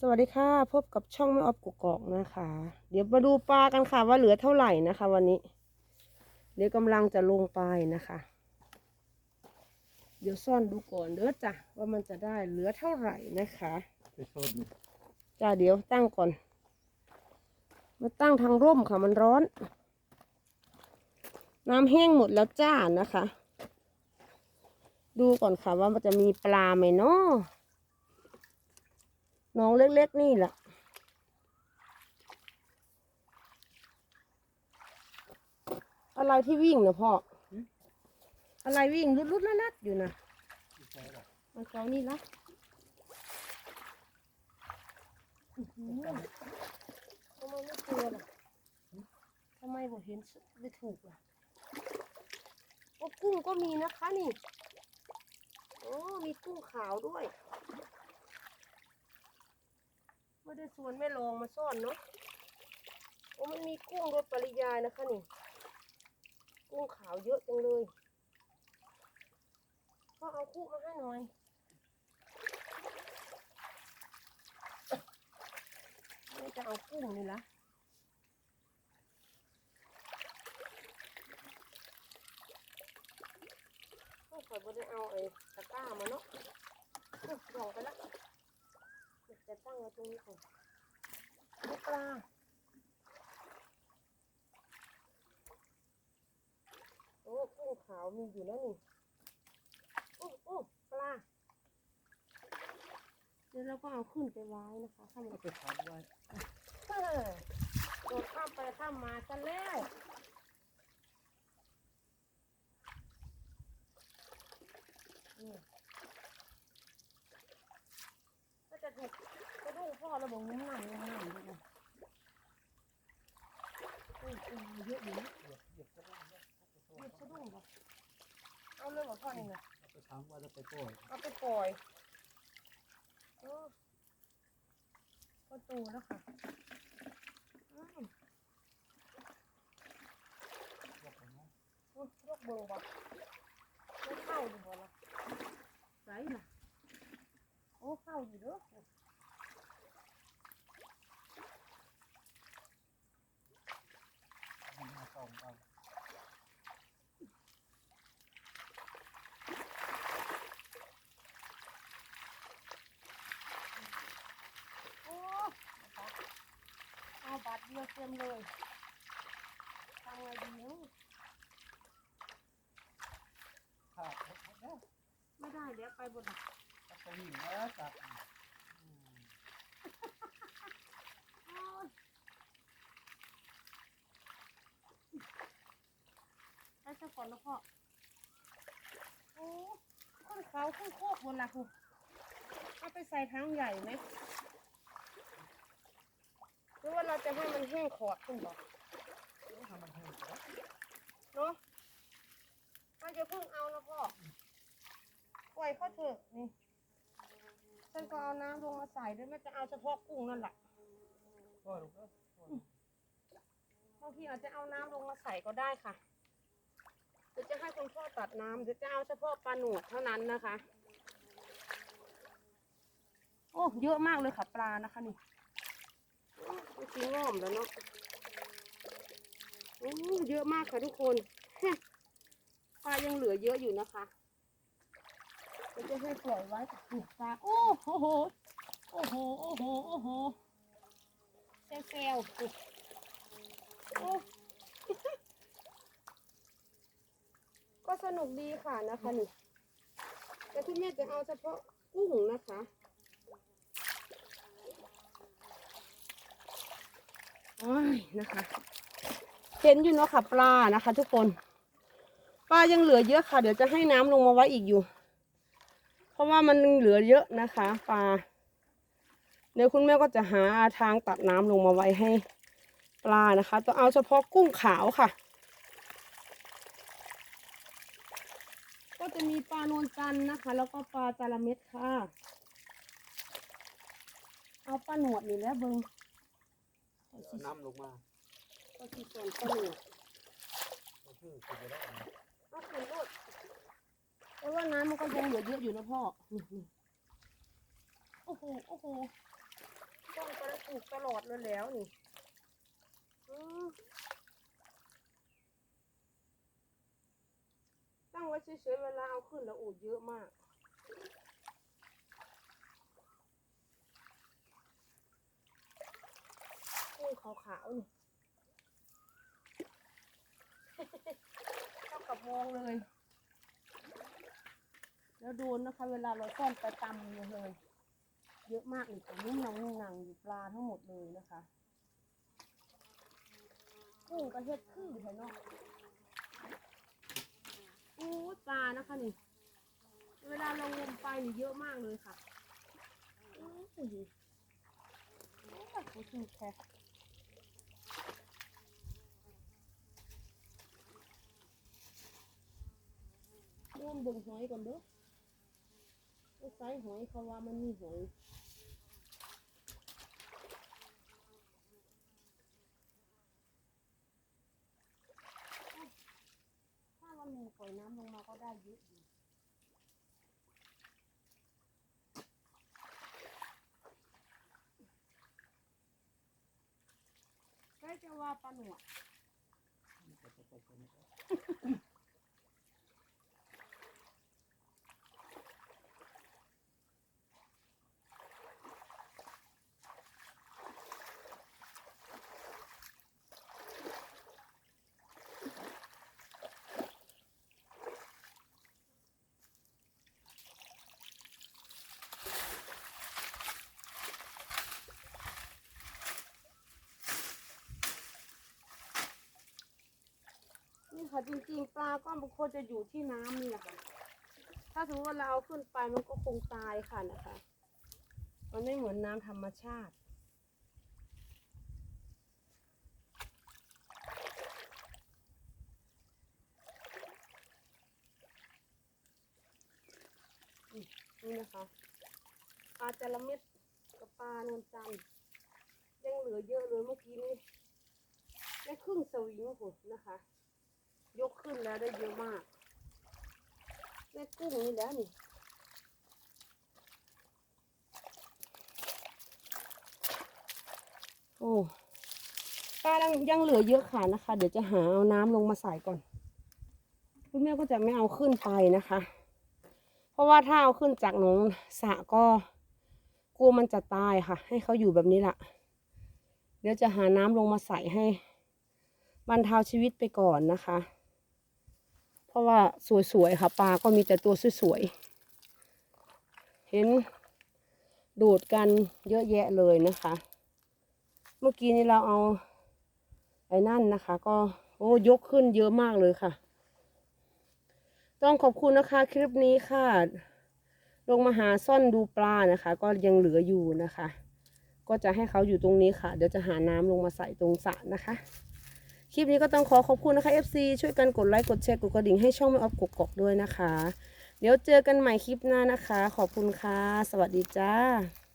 สวัสดีค่ะพบกับช่องไม่ออฟกกอกนะคะ เดี๋ยวมาดูปลากันค่ะ ว่าเหลือเท่าไหร่นะคะ วันนี้ เดี๋ยวกำลังจะลงไปนะคะ เดี๋ยวซ่อนดูก่อนเด้อจ้ะว่ามันจะได้เหลือเท่าไหร่นะคะไปชนจ้าเดี๋ยวตั้งก่อน มาตั้งทางร่มค่ะมันร้อน น้ำแห้งหมดแล้วจ้านะคะ ดูก่อนค่ะว่ามันจะมีปลาไหมเนาะ น้องเล็กๆนี่แหละอะไรที่วิ่งเนี่ยพ่อ อะไรวิ่งรุดๆลัดๆอยู่นะไม่ใช่หรอกมันเจ้านี่ละอื้อหือทำไมไม่เจอล่ะทำไมผมเห็นไม่ถูกล่ะโอ้กุ้งก็มีนะคะนี่ โอ้ มีกุ้งขาวด้วย ไม่ได้สวนไม่ลองมาซ่อนเนาะโอ้มันมีกุ้งโดยปริยายนะคะนี่ กุ้งขาวเยอะจังเลยพ่อเอาคู่มาให้หน่อยไม่จะเอากุ้งนี่ละต้องคอยบ่ได้เอาไอ้ตะกร้ามาเนาะอุ๊ยลองไปละเดี๋ยว จะตั้งไว้ตรงนี้ก่อนนี่ปลาโอ้กุ้งขาวมีอยู่แล้วนี่โอ้โอ้ปลาเดี๋ยวเราก็เอาขึ้นไปไว้นะคะข้างบก็นไปทำไว้เออโดดข้ามไปข้ามมาซะแล้วนี่ก็จะถูกกระดูก พ่อระบบงุ้มหนังงุ้มหนังด้วยนะโอ้ยเยอะอยู่นะเหยียบเหยียบก็ได้นะหยิบสะดุ้งปะเอาเลยเหรอพ่อนี่นะเอาไปทำไว้แล้วไปปล่อยเอาไปปล่อยเออก็โตแล้วค่ะอืมยกไปนะอุ๊ยกเบิ่งบ่ไม่เข้าอยู่บ่ล่ะไหนนะโอ้เข้าอยู่เด้อ มันมาส่องเอา โอ้เอาบัตร เดียวเต็มเลยทำไงดีเนาะขาดหมดแล้วไม่ได้เดี๋ยวไปบนน่ะก็ไปวิ่งแล้วจับอืมโอ้ยไปซะก่อนนะพ่อ โอ้ข้นเขาข้นโคกบนละคุณเอาไปใส่ถังใหญ่ไหมห รือว่าเราจะให้มันแห้งขอดขึ้นบ่เดี๋ยวทำมันแห้งก่อนเนาะเราจะเพิ่งเอานะพ่อปล่อยเขาเถอะนี่ฉันก็เอาน้ำลงมาใส่ด้วยไม่จะเอาเฉพาะกุ้งนั่นแหละปล่อยลูกเอ้ยปล่อยบางทีอาจจะเอาน้ำลงมาใส่ก็ได้ค่ะเดี๋ยวจะให้คุณพ่อตัดน้ำเดี๋ยวจะเอาเฉพาะปลาหนวดเท่านั้นนะคะ โอ้เยอะมากเลยค่ะปลานะคะนี่ มันสีงอมแล้วเนาะโอ้เยอะมากค่ะทุกคนปลายังเหลือเยอะอยู่นะคะเดี๋ยวจะให้ปล่อยไว้กับถูกปลาโอ้โหโอ้โหโอ้โหโอ้โหเซลเซลโอ้ก็สนุกดีค่ะนะคะนี่แต่คุณแม่จะเอาเฉพาะกุ้งนะคะ โอ้ยนะคะเห็นอยู่เนาะค่ะปลานะคะ ทุกคน ปลายังเหลือเยอะค่ะ เดี๋ยวจะให้น้ำลงมาไว้อีกอยู่ เพราะว่ามันเหลือเยอะนะคะ ปลาเดี๋ยวคุณแม่ก็จะหาทางตัดน้ำลงมาไว้ให้ปลานะคะต้องเอาเฉพาะกุ้งขาวค่ะ ก็จะมีปลานวลจันนะคะ แล้วก็ปลาจาระเม็ดค่ะ เอาปลาหนวดนี่แล้วเบิง เอาน้ำลงมาก็คือส่วนปลาหนวดก็คือคือจะได้เอาขึ้นรถแต่ว่าน้ำมันก็ยังเหลือเยอะอยู่นะพ่อนี่ๆโอ้โหโอ้โหปลูกตลอดเลยแล้วนี่อืมตั้งไว้เฉยๆเวลาเอาขึ้นแล้วอูดเยอะมาก กุ้งขาวๆนี่เท่ากับมองเลย แล้วดนนะคะ เวลาเราซ่อนไปตำเลยเลย เยอะมากเลยค่ะนุ่มหนังนุ่มนังอยู่ปลาทั้งหมดเลยนะคะกุ้งกระเฮ็ดคือเห็นเนาะโอ้ปลานะคะนี่ เวลาเรางมไปนี่เยอะมากเลยค่ะโอ้ยโอ้โอ้ยโอ้ยแค่ร่ วมเบิ่งหอยก่อนเด้อไอ้ไซส์หอยเขาว่ามันมีหอยถ้าวันหนึ่งปล่อยน้ำลงมาก็ได้เยอะอยู่ใกล้จะว่าปลาหนวด ค่ะจริงๆ ปลาก็บางคนจะอยู่ที่น้ำนี่แหละค่ะถ้าสมมติว่าเราเอาขึ้นไปมันก็คงตายค่ะนะคะ มันไม่เหมือนน้ำธรรมชาติ นี่นะคะปลาจระเม็ดกับปลานวลจันทร์ยังเหลือเยอะเลยเมื่อกี้นี้ได้ครึ่งสวิงคุณนะคะ ยกขึ้นแล้วได้เยอะมากได้กุ้งนี่แล้วนี่โอ้ปลายังยังเหลือเยอะค่ะนะคะ เดี๋ยวจะหาเอาน้ำลงมาใส่ก่อนคุณแม่ก็จะไม่เอาขึ้นไปนะคะ เพราะว่าถ้าเอาขึ้นจากหนองสระก็กลัวมันจะตายค่ะ ให้เขาอยู่แบบนี้ละเดี๋ยวจะหาน้ำลงมาใส่ให้บรรเทาชีวิตไปก่อนนะคะ ราะว่าสวยๆค่ะปลาก็มีแต่ตัวสวยๆเห็นโดดกันเยอะแยะเลยนะคะ เมื่อกี้นี้เราเอาไอ้นั่นนะคะ ก็โอ้ยกขึ้นเยอะมากเลยค่ะ ต้องขอบคุณนะคะคลิปนี้ค่ะ ลงมาหาซ่อนดูปลานะคะ ก็ยังเหลืออยู่นะคะ ก็จะให้เขาอยู่ตรงนี้ค่ะ เดี๋ยวจะหาน้ำลงมาใส่ตรงสระนะคะ คลิปนี้ก็ต้องขอขอบคุณนะคะ FC ช่วยกันกดไลค์กดแชร์กดกระดิ่งให้ช่องไม่ออฟกกอกด้วยนะคะ เดี๋ยวเจอกันใหม่คลิปหน้านะคะ ขอบคุณค่ะ สวัสดีจ้า